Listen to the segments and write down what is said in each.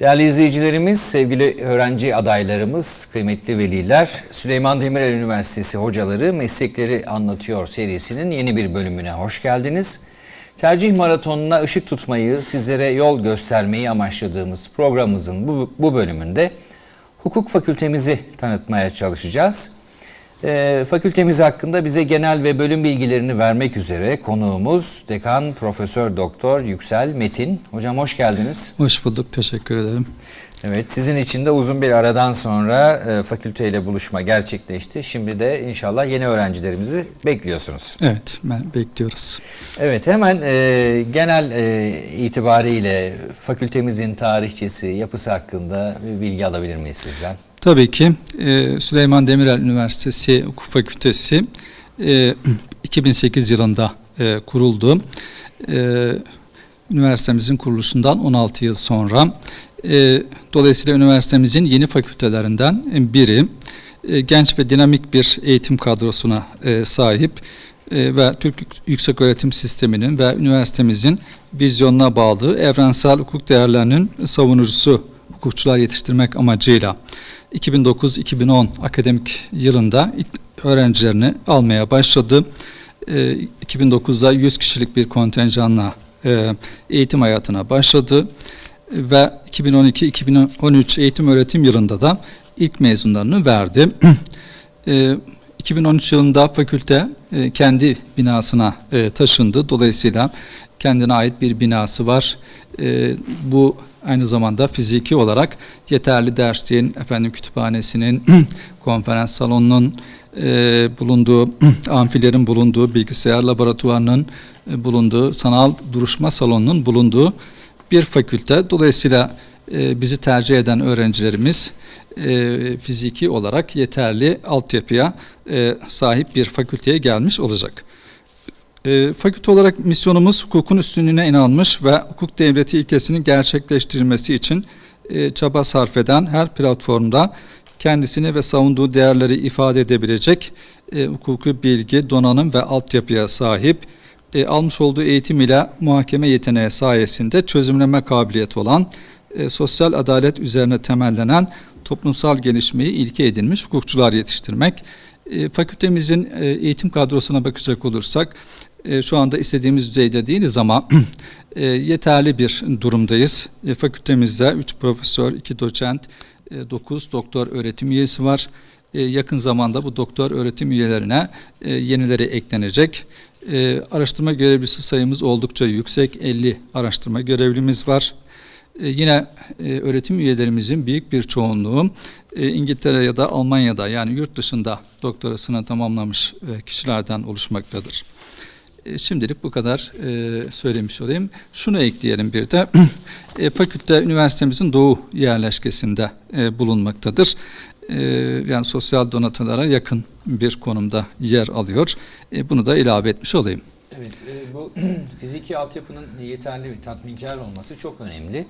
Değerli izleyicilerimiz, sevgili öğrenci adaylarımız, kıymetli veliler, Süleyman Demirel Üniversitesi hocaları Meslekleri Anlatıyor serisinin yeni bir bölümüne hoş geldiniz. Tercih maratonuna ışık tutmayı, sizlere yol göstermeyi amaçladığımız programımızın bu, bu bölümünde hukuk fakültemizi tanıtmaya çalışacağız. Ee, fakültemiz hakkında bize genel ve bölüm bilgilerini vermek üzere konuğumuz Dekan Profesör Doktor Yüksel Metin. Hocam hoş geldiniz. Hoş bulduk, teşekkür ederim. Evet, sizin için de uzun bir aradan sonra e, fakülteyle buluşma gerçekleşti. Şimdi de inşallah yeni öğrencilerimizi bekliyorsunuz. Evet, ben bekliyoruz. Evet, hemen e, genel e, itibariyle fakültemizin tarihçesi, yapısı hakkında bir bilgi alabilir miyiz sizden? Tabii ki e, Süleyman Demirel Üniversitesi Hukuk Fakültesi e, 2008 yılında e, kuruldu. E, üniversitemizin kuruluşundan 16 yıl sonra. E, dolayısıyla üniversitemizin yeni fakültelerinden biri. E, genç ve dinamik bir eğitim kadrosuna e, sahip e, ve Türk Yükseköğretim Sistemi'nin ve üniversitemizin vizyonuna bağlı evrensel hukuk değerlerinin savunucusu hukukçular yetiştirmek amacıyla 2009-2010 akademik yılında öğrencilerini almaya başladı. E, 2009'da 100 kişilik bir kontenjanla e, eğitim hayatına başladı ve 2012-2013 eğitim öğretim yılında da ilk mezunlarını verdi. E, 2013 yılında fakülte e, kendi binasına e, taşındı. Dolayısıyla kendine ait bir binası var. E, bu aynı zamanda fiziki olarak yeterli dersliğin, efendim kütüphanesinin, konferans salonunun e, bulunduğu, amfilerin bulunduğu, bilgisayar laboratuvarının e, bulunduğu, sanal duruşma salonunun bulunduğu bir fakülte. Dolayısıyla e, bizi tercih eden öğrencilerimiz e, fiziki olarak yeterli altyapıya e, sahip bir fakülteye gelmiş olacak. E, fakülte olarak misyonumuz hukukun üstünlüğüne inanmış ve hukuk devleti ilkesinin gerçekleştirilmesi için e, çaba sarf eden her platformda kendisini ve savunduğu değerleri ifade edebilecek e, hukuki bilgi, donanım ve altyapıya sahip, e, almış olduğu eğitim ile muhakeme yeteneği sayesinde çözümleme kabiliyeti olan, e, sosyal adalet üzerine temellenen toplumsal gelişmeyi ilke edinmiş hukukçular yetiştirmek. Fakültemizin eğitim kadrosuna bakacak olursak, e, şu anda istediğimiz düzeyde değiliz ama e, yeterli bir durumdayız. E, fakültemizde 3 profesör, 2 doçent, 9 doktor öğretim üyesi var. E, yakın zamanda bu doktor öğretim üyelerine e, yenileri eklenecek. E, araştırma görevlisi sayımız oldukça yüksek. 50 araştırma görevlimiz var. E, yine e, öğretim üyelerimizin büyük bir çoğunluğu e, İngiltere ya da Almanya'da yani yurt dışında doktorasını tamamlamış e, kişilerden oluşmaktadır. E, Şimdilik bu kadar e, söylemiş olayım. Şunu ekleyelim bir de. E, fakülte üniversitemizin doğu yerleşkesinde e, bulunmaktadır. E, yani sosyal donatılara yakın bir konumda yer alıyor. E, bunu da ilave etmiş olayım. Evet, e, bu fiziki altyapının yeterli ve tatminkar olması çok önemli.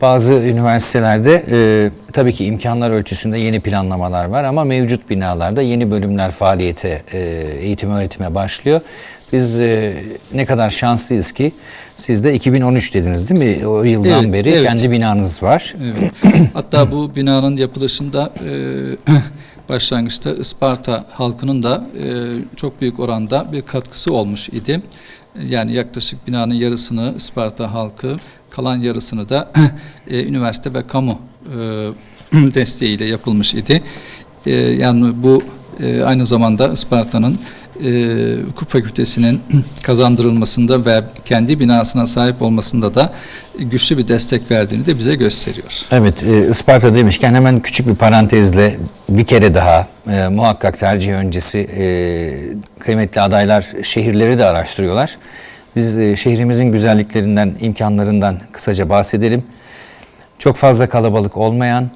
Bazı üniversitelerde e, tabii ki imkanlar ölçüsünde yeni planlamalar var ama mevcut binalarda yeni bölümler faaliyete, e, eğitim öğretime başlıyor. Biz e, ne kadar şanslıyız ki siz de 2013 dediniz değil mi? O yıldan Evet, beri evet. kendi binanız var. Evet. Hatta bu binanın yapılışında e, başlangıçta Isparta halkının da e, çok büyük oranda bir katkısı olmuş idi. Yani yaklaşık binanın yarısını Isparta halkı, kalan yarısını da e, üniversite ve kamu e, desteğiyle yapılmış idi. E, yani bu e, aynı zamanda Isparta'nın e, hukuk fakültesinin kazandırılmasında ve kendi binasına sahip olmasında da güçlü bir destek verdiğini de bize gösteriyor. Evet, e, Isparta demişken hemen küçük bir parantezle bir kere daha e, muhakkak tercih öncesi e, kıymetli adaylar şehirleri de araştırıyorlar. Biz e, şehrimizin güzelliklerinden, imkanlarından kısaca bahsedelim. Çok fazla kalabalık olmayan,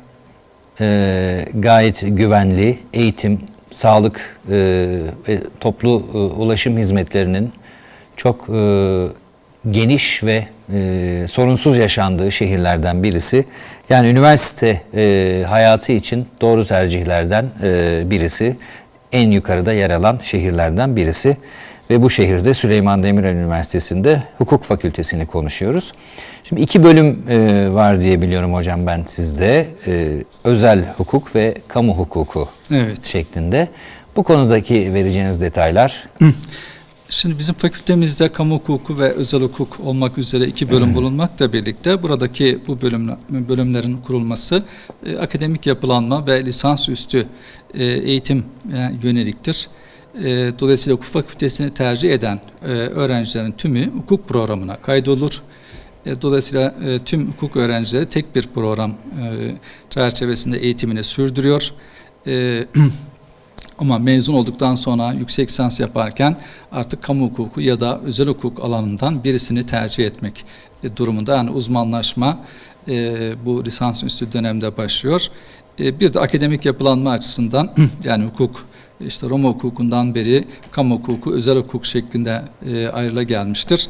e, gayet güvenli eğitim, sağlık e, ve toplu e, ulaşım hizmetlerinin çok e, geniş ve e, sorunsuz yaşandığı şehirlerden birisi. Yani üniversite e, hayatı için doğru tercihlerden e, birisi. En yukarıda yer alan şehirlerden birisi. Ve bu şehirde Süleyman Demirel Üniversitesi'nde hukuk fakültesini konuşuyoruz. Şimdi iki bölüm e, var diye biliyorum hocam ben sizde. E, özel hukuk ve kamu hukuku Evet. şeklinde. Bu konudaki vereceğiniz detaylar Şimdi bizim fakültemizde kamu hukuku ve özel hukuk olmak üzere iki bölüm bulunmakla birlikte buradaki bu bölüm, bölümlerin kurulması e, akademik yapılanma ve lisansüstü e, eğitim e, yöneliktir. E, dolayısıyla hukuk fakültesini tercih eden e, öğrencilerin tümü hukuk programına kaydolur. E, Dolayısıyla e, tüm hukuk öğrencileri tek bir program e, çerçevesinde eğitimini sürdürüyor. E, Ama mezun olduktan sonra yüksek lisans yaparken artık kamu hukuku ya da özel hukuk alanından birisini tercih etmek e, durumunda. Yani uzmanlaşma e, bu lisansüstü dönemde başlıyor. E, bir de akademik yapılanma açısından yani hukuk işte Roma hukukundan beri kamu hukuku, özel hukuk şeklinde e, ayrıla gelmiştir.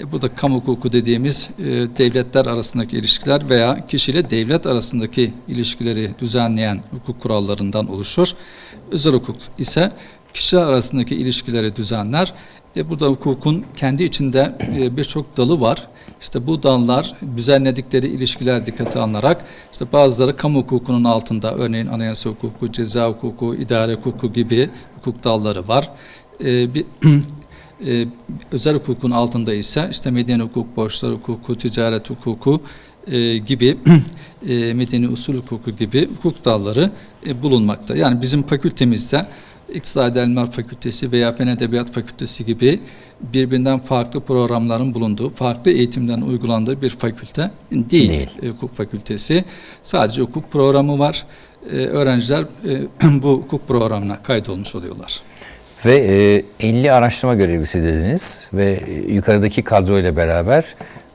E, Burada kamu hukuku dediğimiz e, devletler arasındaki ilişkiler veya kişiyle devlet arasındaki ilişkileri düzenleyen hukuk kurallarından oluşur. Özel hukuk ise kişiler arasındaki ilişkileri düzenler. Burada hukukun kendi içinde e, birçok dalı var. İşte bu dallar düzenledikleri ilişkiler dikkate alınarak işte bazıları kamu hukukunun altında örneğin anayasa hukuku, ceza hukuku, idare hukuku gibi hukuk dalları var. E, bir e, özel hukukun altında ise işte medeni hukuk, borçlar hukuku, ticaret hukuku gibi medeni usul hukuku gibi hukuk dalları bulunmakta. Yani bizim fakültemizde İktisadi Elimler Fakültesi veya Fen Edebiyat Fakültesi gibi birbirinden farklı programların bulunduğu, farklı eğitimlerin uygulandığı bir fakülte değil, Değil. e, hukuk fakültesi. Sadece hukuk programı var. E, öğrenciler e, bu hukuk programına kaydolmuş oluyorlar. Ve e, 50 araştırma görevlisi dediniz ve e, yukarıdaki kadroyla beraber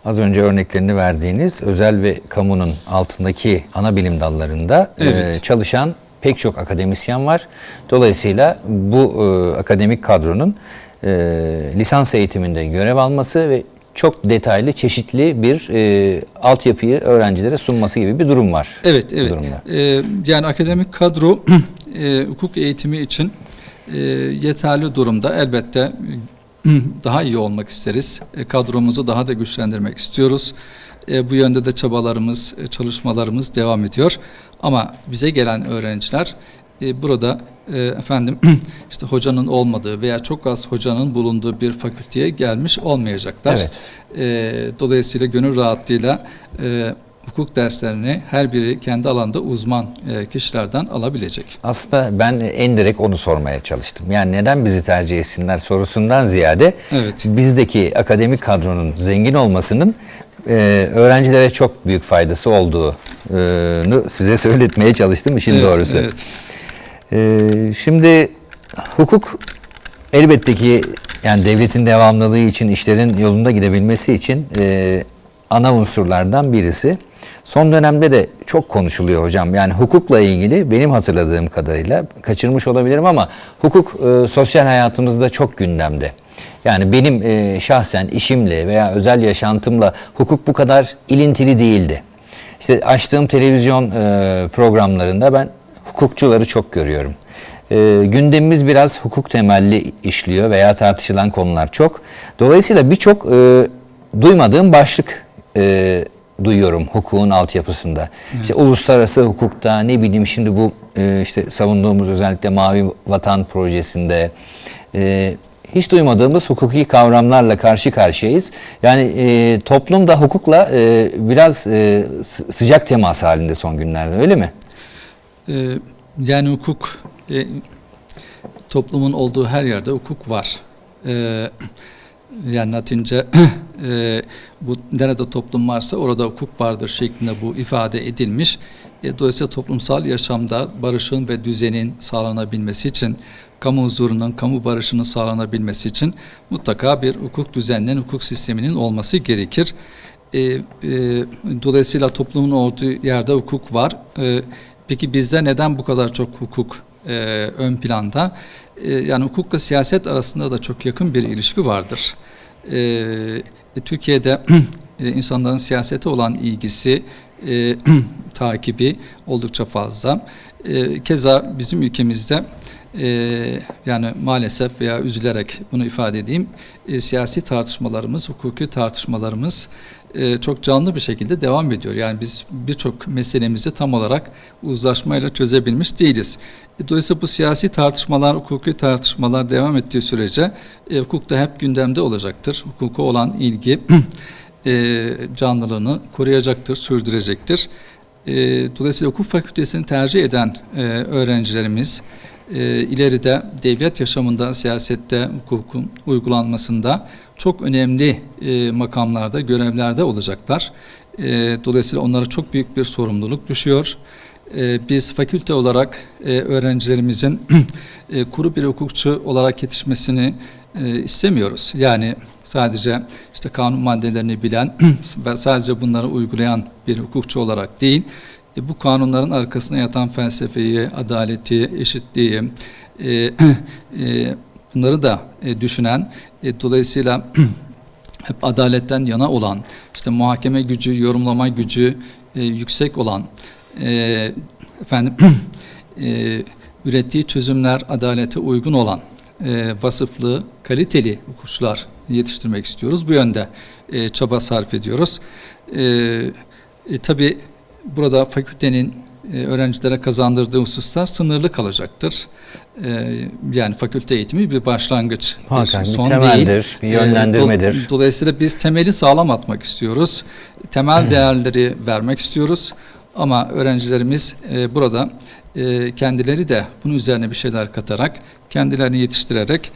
az önce örneklerini verdiğiniz özel ve kamunun altındaki ana bilim dallarında e, Evet. çalışan pek çok akademisyen var. Dolayısıyla bu e, akademik kadronun e, lisans eğitiminde görev alması ve çok detaylı, çeşitli bir e, altyapıyı öğrencilere sunması gibi bir durum var. Evet, evet. durumda. Ee, yani akademik kadro e, hukuk eğitimi için e, yeterli durumda. Elbette daha iyi olmak isteriz. E, kadromuzu daha da güçlendirmek istiyoruz. E, bu yönde de çabalarımız, e, çalışmalarımız devam ediyor. Ama bize gelen öğrenciler e, burada e, efendim işte hocanın olmadığı veya çok az hocanın bulunduğu bir fakülteye gelmiş olmayacaklar. Evet. E, dolayısıyla gönül rahatlığıyla e, hukuk derslerini her biri kendi alanda uzman e, kişilerden alabilecek. Aslında ben en direkt onu sormaya çalıştım. Yani neden bizi tercih etsinler sorusundan ziyade Evet. bizdeki akademik kadronun zengin olmasının e, öğrencilere çok büyük faydası olduğunu size söyletmeye çalıştım işin Evet, doğrusu. Evet. E, şimdi hukuk elbette ki yani devletin devamlılığı için işlerin yolunda gidebilmesi için e, ana unsurlardan birisi. Son dönemde de çok konuşuluyor hocam. Yani hukukla ilgili benim hatırladığım kadarıyla kaçırmış olabilirim ama hukuk e, sosyal hayatımızda çok gündemde. Yani benim e, şahsen işimle veya özel yaşantımla hukuk bu kadar ilintili değildi. İşte açtığım televizyon e, programlarında ben hukukçuları çok görüyorum. E, gündemimiz biraz hukuk temelli işliyor veya tartışılan konular çok. Dolayısıyla birçok e, duymadığım başlık e, duyuyorum hukukun altyapısında. İşte uluslararası hukukta ne bileyim şimdi bu e, işte savunduğumuz özellikle Mavi Vatan projesinde e, hiç duymadığımız hukuki kavramlarla karşı karşıyayız. Yani e, toplum da hukukla e, biraz e, sı- sıcak temas halinde son günlerde öyle mi? E, yani hukuk e, toplumun olduğu her yerde hukuk var. E, yani Latince e, bu nerede toplum varsa orada hukuk vardır şeklinde bu ifade edilmiş. E, dolayısıyla toplumsal yaşamda barışın ve düzenin sağlanabilmesi için, kamu huzurunun, kamu barışının sağlanabilmesi için mutlaka bir hukuk düzeninin, hukuk sisteminin olması gerekir. E, e, dolayısıyla toplumun olduğu yerde hukuk var. E, peki bizde neden bu kadar çok hukuk e, ön planda? E, yani hukukla siyaset arasında da çok yakın bir ilişki vardır. E, Türkiye'de e, insanların siyasete olan ilgisi, e, takibi oldukça fazla. E, keza bizim ülkemizde e, yani maalesef veya üzülerek bunu ifade edeyim e, siyasi tartışmalarımız, hukuki tartışmalarımız e, çok canlı bir şekilde devam ediyor. Yani biz birçok meselemizi tam olarak uzlaşmayla çözebilmiş değiliz. E, dolayısıyla bu siyasi tartışmalar, hukuki tartışmalar devam ettiği sürece e, hukuk da hep gündemde olacaktır. Hukuka olan ilgi e, canlılığını koruyacaktır, sürdürecektir. E, dolayısıyla hukuk fakültesini tercih eden e, öğrencilerimiz e, ileride devlet yaşamında, siyasette, hukukun uygulanmasında çok önemli e, makamlarda, görevlerde olacaklar. E, dolayısıyla onlara çok büyük bir sorumluluk düşüyor. E, biz fakülte olarak e, öğrencilerimizin e, kuru bir hukukçu olarak yetişmesini e, istemiyoruz. Yani sadece işte kanun maddelerini bilen ve sadece bunları uygulayan bir hukukçu olarak değil, e, bu kanunların arkasına yatan felsefeyi, adaleti, eşitliği, e, e, bunları da e, düşünen, e, dolayısıyla hep adaletten yana olan, işte muhakeme gücü, yorumlama gücü e, yüksek olan, e, efendim e, ürettiği çözümler adalete uygun olan e, vasıflı, kaliteli hukukçular yetiştirmek istiyoruz. Bu yönde e, çaba sarf ediyoruz. E, e, tabii burada fakültenin e, öğrencilere kazandırdığı hususlar sınırlı kalacaktır. E, yani fakülte eğitimi bir başlangıç, Hakan, bir son temeldir, değil. bir yönlendirmedir. do- dolayısıyla biz temeli sağlam atmak istiyoruz. Temel değerleri vermek istiyoruz. Ama öğrencilerimiz e, burada kendileri de bunun üzerine bir şeyler katarak, kendilerini yetiştirerek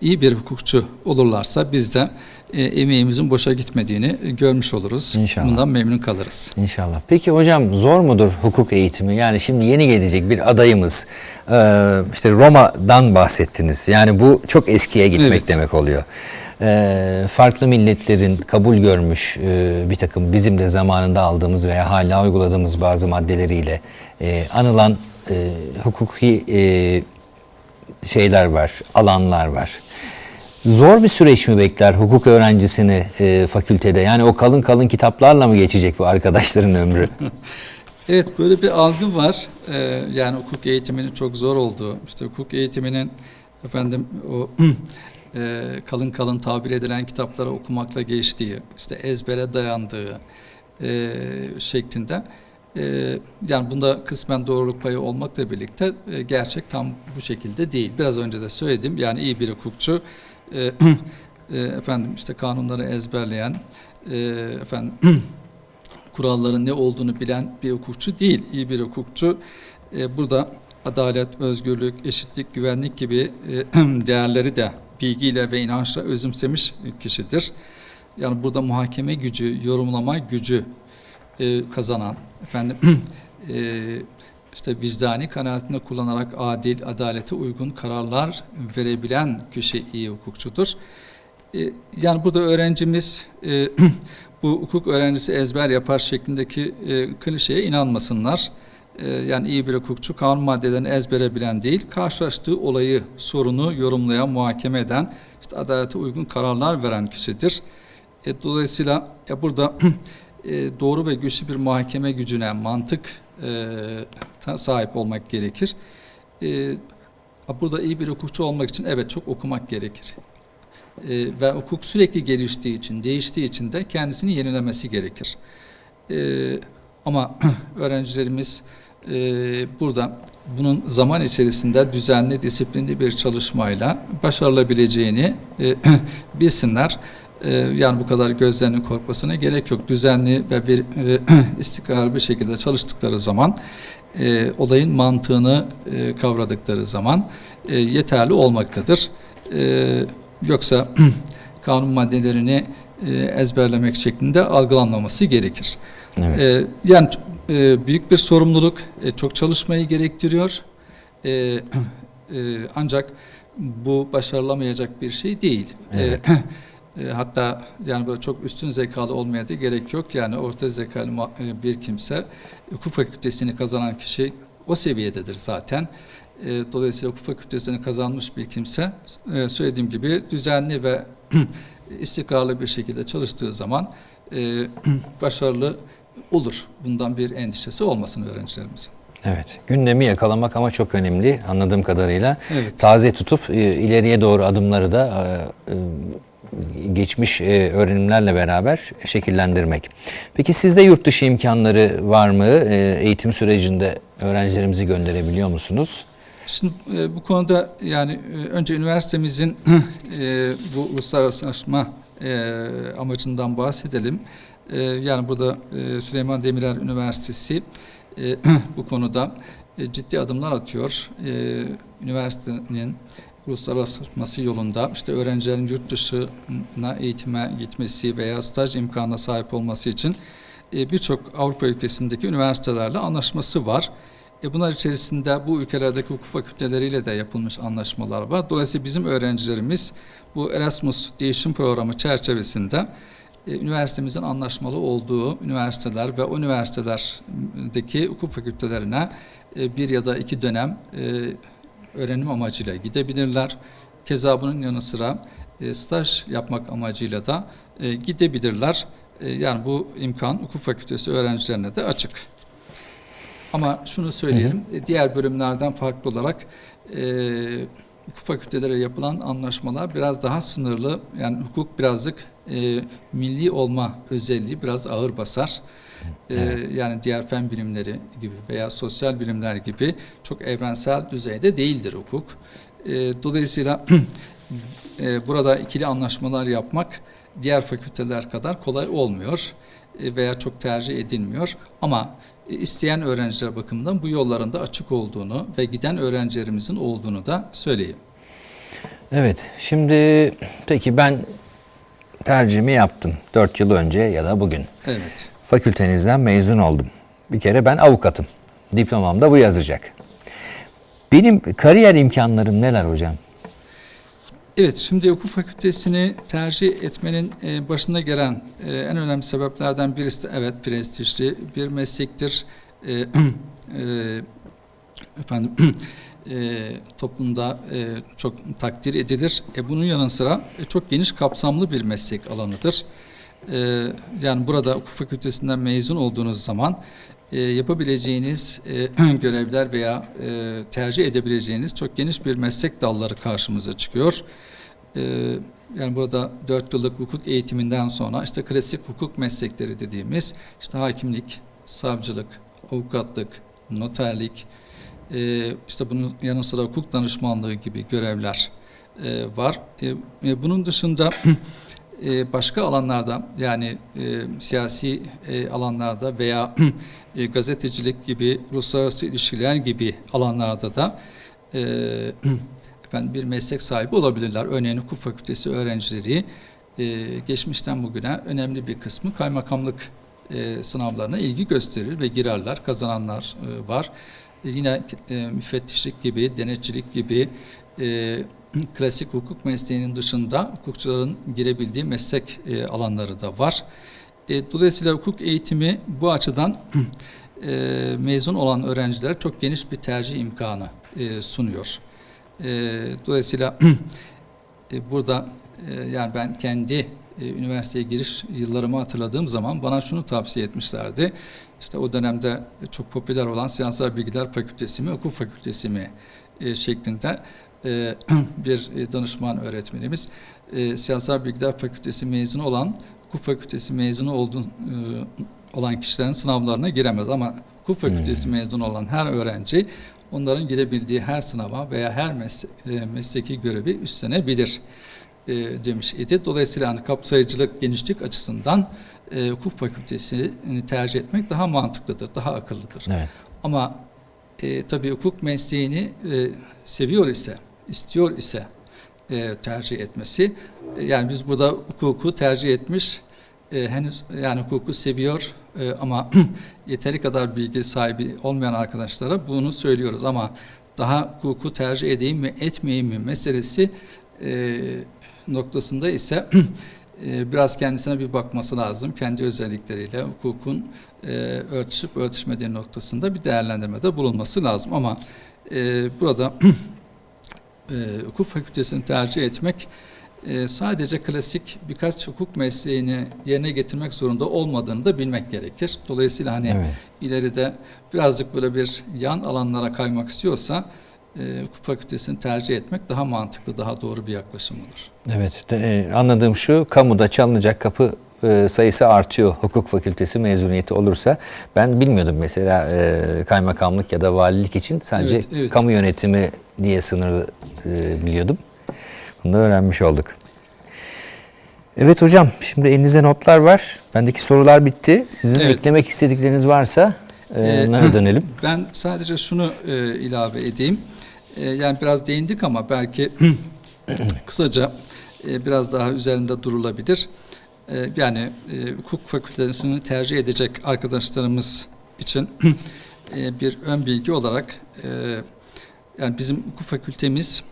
iyi bir hukukçu olurlarsa biz de e, emeğimizin boşa gitmediğini görmüş oluruz. İnşallah. Bundan memnun kalırız. İnşallah. Peki hocam zor mudur hukuk eğitimi? Yani şimdi yeni gelecek bir adayımız e, işte Roma'dan bahsettiniz. Yani bu çok eskiye gitmek Evet. demek oluyor. E, farklı milletlerin kabul görmüş e, bir takım bizim de zamanında aldığımız veya hala uyguladığımız bazı maddeleriyle e, anılan e, hukuki e, şeyler var, alanlar var. Zor bir süreç mi bekler hukuk öğrencisini e, fakültede? Yani o kalın kalın kitaplarla mı geçecek bu arkadaşların ömrü? Evet böyle bir algı var. Ee, yani hukuk eğitiminin çok zor olduğu, işte hukuk eğitiminin efendim o e, kalın kalın tabir edilen kitapları okumakla geçtiği, işte ezbere dayandığı e, şeklinde. E, yani bunda kısmen doğruluk payı olmakla birlikte e, gerçek tam bu şekilde değil. Biraz önce de söyledim. Yani iyi bir hukukçu e, e, efendim işte kanunları ezberleyen e, efendim kuralların ne olduğunu bilen bir hukukçu değil. İyi bir hukukçu e, burada adalet, özgürlük, eşitlik, güvenlik gibi e, değerleri de bilgiyle ve inançla özümsemiş kişidir. Yani burada muhakeme gücü, yorumlama gücü e, kazanan, efendim e, işte vicdani kanaatini kullanarak adil, adalete uygun kararlar verebilen kişi iyi hukukçudur. E, yani burada öğrencimiz e, bu hukuk öğrencisi ezber yapar şeklindeki e, klişeye inanmasınlar. E, yani iyi bir hukukçu kanun maddelerini ezbere bilen değil, karşılaştığı olayı, sorunu yorumlayan, muhakeme eden, işte adalete uygun kararlar veren kişidir. E, dolayısıyla ya burada e, doğru ve güçlü bir muhakeme gücüne, mantık e, sahip olmak gerekir. E, burada iyi bir hukukçu olmak için evet çok okumak gerekir. E, ve hukuk sürekli geliştiği için, değiştiği için de kendisini yenilemesi gerekir. E, ama öğrencilerimiz e, burada bunun zaman içerisinde düzenli, disiplinli bir çalışmayla başarılabileceğini e, bilsinler. E, yani bu kadar gözlerinin korkmasına gerek yok. Düzenli ve bir e, istikrarlı bir şekilde çalıştıkları zaman, e, olayın mantığını e, kavradıkları zaman e, yeterli olmaktadır. E, yoksa kanun maddelerini e, ezberlemek şeklinde algılanmaması gerekir. Evet. E, yani e, büyük bir sorumluluk, e, çok çalışmayı gerektiriyor. E, e, ancak bu başarılamayacak bir şey değil. Evet. e, hatta yani böyle çok üstün zekalı olmaya da gerek yok. Yani orta zekalı e, bir kimse hukuk fakültesini kazanan kişi o seviyededir zaten. E, dolayısıyla hukuk fakültesini kazanmış bir kimse e, söylediğim gibi düzenli ve istikrarlı bir şekilde çalıştığı zaman e, başarılı olur. Bundan bir endişesi olmasın öğrencilerimizin. Evet, gündemi yakalamak ama çok önemli anladığım kadarıyla. Evet. Taze tutup e, ileriye doğru adımları da e, e, geçmiş e, öğrenimlerle beraber şekillendirmek. Peki sizde yurt dışı imkanları var mı? E, eğitim sürecinde öğrencilerimizi gönderebiliyor musunuz? Şimdi e, bu konuda yani önce üniversitemizin bu uluslararasılaşma e, amacından bahsedelim. Yani burada Süleyman Demirel Üniversitesi bu konuda ciddi adımlar atıyor. Üniversitenin uluslararasılaşması yolunda işte öğrencilerin yurt dışına eğitime gitmesi veya staj imkanına sahip olması için e, birçok Avrupa ülkesindeki üniversitelerle anlaşması var. E bunlar içerisinde bu ülkelerdeki hukuk fakülteleriyle de yapılmış anlaşmalar var. Dolayısıyla bizim öğrencilerimiz bu Erasmus değişim programı çerçevesinde e, üniversitemizin anlaşmalı olduğu üniversiteler ve o üniversitelerdeki hukuk fakültelerine e, bir ya da iki dönem öğrenim amacıyla gidebilirler. Keza bunun yanı sıra e, staj yapmak amacıyla da e, gidebilirler. E, yani bu imkan hukuk fakültesi öğrencilerine de açık. Ama şunu söyleyelim, e, diğer bölümlerden farklı olarak e, hukuk fakültelere yapılan anlaşmalar biraz daha sınırlı. Yani hukuk birazcık e, milli olma özelliği biraz ağır basar. E, Yani diğer fen bilimleri gibi veya sosyal bilimler gibi çok evrensel düzeyde değildir hukuk. E, dolayısıyla e, burada ikili anlaşmalar yapmak diğer fakülteler kadar kolay olmuyor e, veya çok tercih edilmiyor. Ama e, isteyen öğrenciler bakımından bu yolların da açık olduğunu ve giden öğrencilerimizin olduğunu da söyleyeyim. Evet, şimdi peki ben tercihimi yaptım 4 yıl önce ya da bugün. Evet. Fakültenizden mezun oldum. Bir kere ben avukatım. Diplomam da bu yazacak. Benim kariyer imkanlarım neler hocam? Evet, şimdi hukuk fakültesini tercih etmenin e, başına gelen e, en önemli sebeplerden birisi de evet prestijli bir meslektir. E, efendim e, toplumda çok takdir edilir. Bunun yanı sıra çok geniş kapsamlı bir meslek alanıdır. E, yani burada hukuk fakültesinden mezun olduğunuz zaman e, yapabileceğiniz e, görevler veya e, tercih edebileceğiniz çok geniş bir meslek dalları karşımıza çıkıyor. E, yani burada 4 yıllık hukuk eğitiminden sonra işte klasik hukuk meslekleri dediğimiz işte hakimlik, savcılık, avukatlık, noterlik, e, işte bunun yanı sıra hukuk danışmanlığı gibi görevler e, var. E, e, bunun dışında e, başka alanlarda yani e, siyasi e, alanlarda veya e, gazetecilik gibi, uluslararası ilişkiler gibi alanlarda da e, efendim bir meslek sahibi olabilirler. Örneğin hukuk fakültesi öğrencileri e, geçmişten bugüne önemli bir kısmı kaymakamlık e, sınavlarına ilgi gösterir ve girerler. Kazananlar e, var. E, yine e, müfettişlik gibi, denetçilik gibi e, klasik hukuk mesleğinin dışında hukukçuların girebildiği meslek e, alanları da var. E, dolayısıyla hukuk eğitimi bu açıdan e, mezun olan öğrencilere çok geniş bir tercih imkanı e, sunuyor. E, dolayısıyla e, burada e, yani ben kendi e, üniversiteye giriş yıllarımı hatırladığım zaman bana şunu tavsiye etmişlerdi. İşte o dönemde çok popüler olan Siyasal Bilgiler Fakültesi mi, Hukuk Fakültesi mi e, şeklinde e, bir e, danışman öğretmenimiz e, Siyasal Bilgiler Fakültesi mezunu olan hukuk fakültesi mezunu olduğun, e, olan kişilerin sınavlarına giremez ama hukuk fakültesi mezunu olan her öğrenci onların girebildiği her sınava veya her mesle, e, mesleki görevi üstlenebilir e, demiş idi. Dolayısıyla hani kapsayıcılık, genişlik açısından e, hukuk fakültesini tercih etmek daha mantıklıdır, daha akıllıdır. Evet. Ama e, tabii hukuk mesleğini e, seviyor ise, istiyor ise e, tercih etmesi, e, yani biz burada hukuku tercih etmiş, e, henüz yani hukuku seviyor e, ama yeteri kadar bilgi sahibi olmayan arkadaşlara bunu söylüyoruz ama daha hukuku tercih edeyim mi etmeyeyim mi meselesi e, noktasında ise e, biraz kendisine bir bakması lazım. Kendi özellikleriyle hukukun e, örtüşüp örtüşmediği noktasında bir değerlendirmede bulunması lazım. Ama e, burada e, hukuk fakültesini tercih etmek e, sadece klasik birkaç hukuk mesleğini yerine getirmek zorunda olmadığını da bilmek gerekir. Dolayısıyla hani Evet. ileride birazcık böyle bir yan alanlara kaymak istiyorsa e, hukuk fakültesini tercih etmek daha mantıklı, daha doğru bir yaklaşım olur. Evet, de- e, anladığım şu, kamuda çalınacak kapı e, sayısı artıyor hukuk fakültesi mezuniyeti olursa. Ben bilmiyordum mesela e, kaymakamlık ya da valilik için sadece Evet, evet. kamu yönetimi diye sınırlı e, biliyordum. Bunu da öğrenmiş olduk. Evet hocam, şimdi elinizde notlar var. Bendeki sorular bitti. Sizin Evet. eklemek istedikleriniz varsa e, onlara dönelim. Ben sadece şunu e, ilave edeyim. E, yani biraz değindik ama belki kısaca e, biraz daha üzerinde durulabilir. E, yani e, hukuk fakültesini tercih edecek arkadaşlarımız için e, bir ön bilgi olarak e, yani bizim hukuk fakültemiz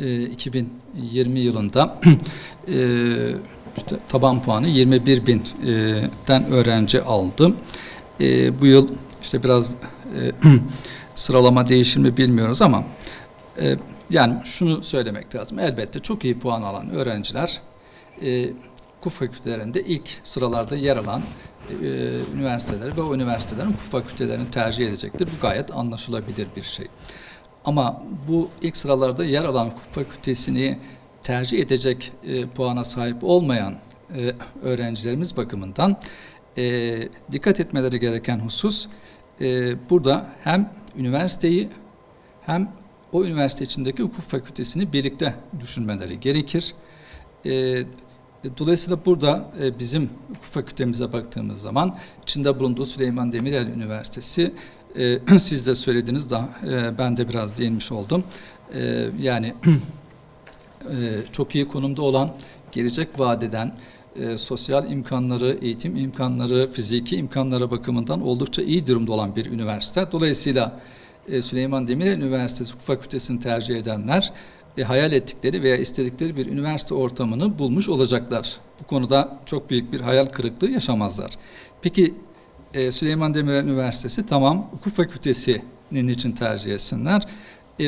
e, 2020 yılında işte taban puanı 21 binden öğrenci aldı. Bu yıl işte biraz sıralama değişir mi bilmiyoruz ama yani şunu söylemek lazım. Elbette çok iyi puan alan öğrenciler hukuk fakültelerinde ilk sıralarda yer alan e, üniversiteleri ve o üniversitelerin hukuk fakültelerini tercih edecektir. Bu gayet anlaşılabilir bir şey. Ama bu ilk sıralarda yer alan hukuk fakültesini tercih edecek e, puana sahip olmayan e, öğrencilerimiz bakımından e, dikkat etmeleri gereken husus e, burada hem üniversiteyi hem o üniversite içindeki hukuk fakültesini birlikte düşünmeleri gerekir. E, Dolayısıyla burada e, bizim fakültemize baktığımız zaman içinde bulunduğu Süleyman Demirel Üniversitesi e, siz de söylediniz e, ben de biraz değinmiş oldum. E, yani e, çok iyi konumda olan gelecek vadeden e, sosyal imkanları, eğitim imkanları, fiziki imkanları bakımından oldukça iyi durumda olan bir üniversite. Dolayısıyla e, Süleyman Demirel Üniversitesi Hukuk Fakültesini tercih edenler e, hayal ettikleri veya istedikleri bir üniversite ortamını bulmuş olacaklar. Bu konuda çok büyük bir hayal kırıklığı yaşamazlar. Peki e, Süleyman Demirel Üniversitesi tamam hukuk fakültesinin için tercih etsinler. E,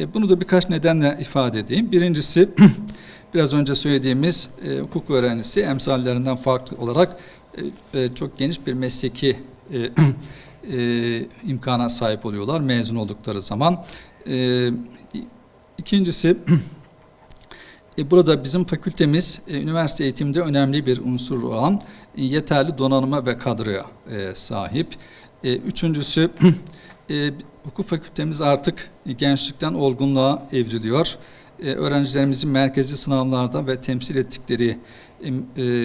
e, bunu da birkaç nedenle ifade edeyim. Birincisi biraz önce söylediğimiz e, hukuk öğrencisi emsallerinden farklı olarak e, e, çok geniş bir mesleki e, e, imkana sahip oluyorlar mezun oldukları zaman. E, ikincisi e, burada bizim fakültemiz e, üniversite eğitiminde önemli bir unsur olan e, yeterli donanıma ve kadroya sahip. Üçüncüsü hukuk fakültemiz artık gençlikten olgunluğa evriliyor. Öğrencilerimizin merkezi sınavlarda ve temsil ettikleri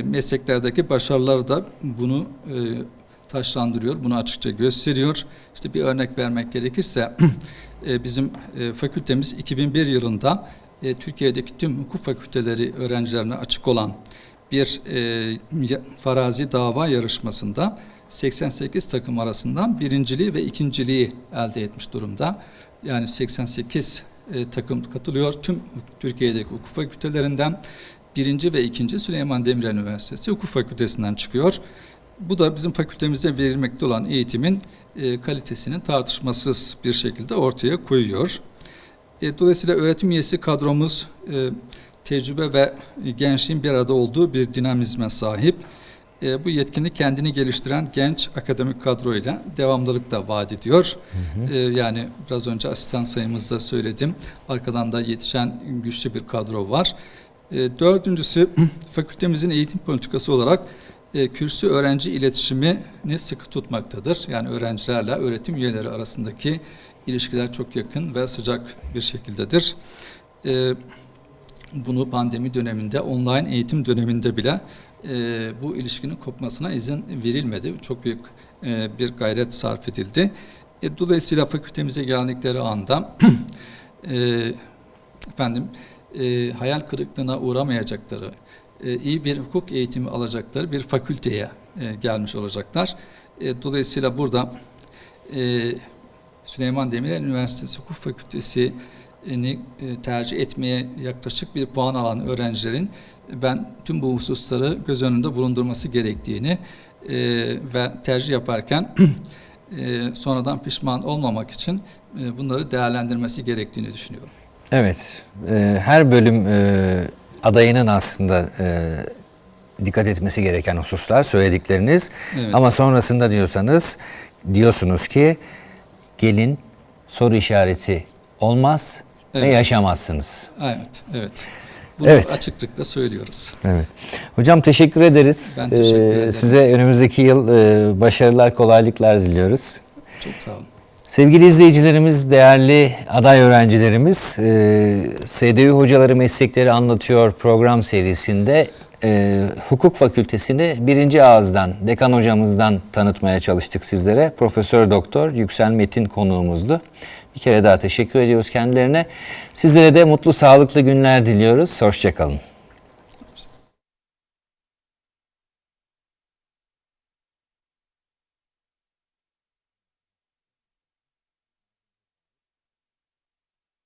mesleklerdeki başarıları da bunu taşlandırıyor, bunu açıkça gösteriyor. İşte bir örnek vermek gerekirse e, bizim e, fakültemiz 2001 yılında e, Türkiye'deki tüm hukuk fakülteleri öğrencilerine açık olan bir farazi dava yarışmasında 88 takım arasından birinciliği ve ikinciliği elde etmiş durumda. Yani 88 e, takım katılıyor. Tüm Türkiye'deki hukuk fakültelerinden birinci ve ikinci Süleyman Demirel Üniversitesi Hukuk Fakültesinden çıkıyor. Bu da bizim fakültemizde verilmekte olan eğitimin e, kalitesini tartışmasız bir şekilde ortaya koyuyor. E, dolayısıyla öğretim üyesi kadromuz e, tecrübe ve gençliğin bir arada olduğu bir dinamizme sahip. E, bu yetkinlik kendini geliştiren genç akademik kadroyla devamlılık da vaat ediyor. E, yani biraz önce asistan sayımızda söyledim. Arkadan da yetişen güçlü bir kadro var. E, dördüncüsü fakültemizin eğitim politikası olarak e, kürsü öğrenci iletişimini sıkı tutmaktadır. Yani öğrencilerle öğretim üyeleri arasındaki ilişkiler çok yakın ve sıcak bir şekildedir. E, bunu pandemi döneminde, online eğitim döneminde bile e, bu ilişkinin kopmasına izin verilmedi. Çok büyük e, bir gayret sarf edildi. E, dolayısıyla fakültemize geldikleri anda e, efendim e, hayal kırıklığına uğramayacakları, iyi bir hukuk eğitimi alacakları bir fakülteye e, gelmiş olacaklar. E, dolayısıyla burada e, Süleyman Demirel Üniversitesi Hukuk Fakültesi'ni e, tercih etmeye yaklaşık bir puan alan öğrencilerin ben tüm bu hususları göz önünde bulundurması gerektiğini e, ve tercih yaparken e, sonradan pişman olmamak için e, bunları değerlendirmesi gerektiğini düşünüyorum. Evet, e, her bölüm e, adayının aslında e, dikkat etmesi gereken hususlar söyledikleriniz. Evet. Ama sonrasında diyorsanız diyorsunuz ki gelin soru işareti olmaz ve Evet. yaşamazsınız. Evet, evet. Bunu Evet. açıklıkla söylüyoruz. Evet. Hocam teşekkür ederiz. Ben teşekkür Ee, ederim. Size önümüzdeki yıl e, başarılar, kolaylıklar diliyoruz. Çok sağ olun. Sevgili izleyicilerimiz, değerli aday öğrencilerimiz, e, SDÜ Hocaları Meslekleri Anlatıyor program serisinde e, hukuk fakültesini birinci ağızdan, dekan hocamızdan tanıtmaya çalıştık sizlere. Profesör Doktor Yüksel Metin konuğumuzdu. Bir kere daha teşekkür ediyoruz kendilerine. Sizlere de mutlu, sağlıklı günler diliyoruz. Hoşçakalın.